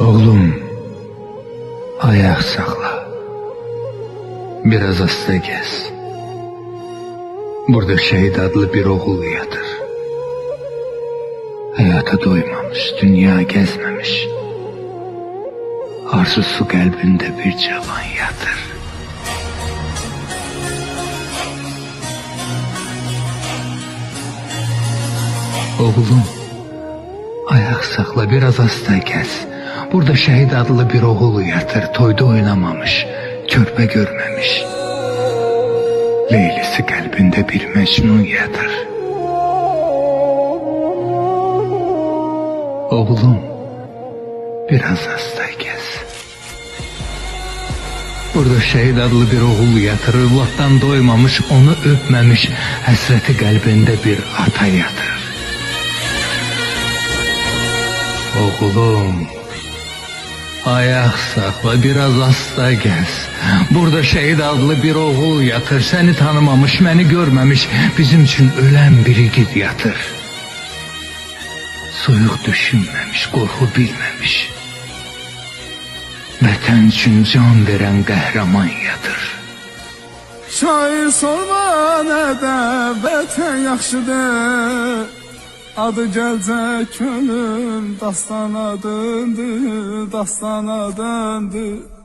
Oğlum, ayak sakla. Biraz hasta gez. Burada şehit adlı bir oğul yatır. Hayata doymamış, dünya gezmemiş. Arzusu kalbinde bir cavan yatır. Oğlum, ayak sakla biraz hasta gez. Burada şehit adlı bir oğul yatır. Toyda oynamamış, körpe görmemiş. Leylisi kalbinde bir mecnun yatır. Oğlum, biraz hasta gez. Burada şehit adlı bir oğul yatır. Evlattan doymamış, onu öpmemiş. Hasreti kalbinde bir ata yatır. Oğlum, ayak sakla biraz hasta gez. Burada şehit adlı bir oğul yatır. Seni tanımamış, beni görmemiş. Bizim için ölen biri git yatır. Soyuq düşünmemiş, korku bilmemiş. Vətən üçün can verən qəhrəman yatır. Şair sorma nədə vətən yaxşıdır Adı gəlcək könül dastana döndü, dastana döndü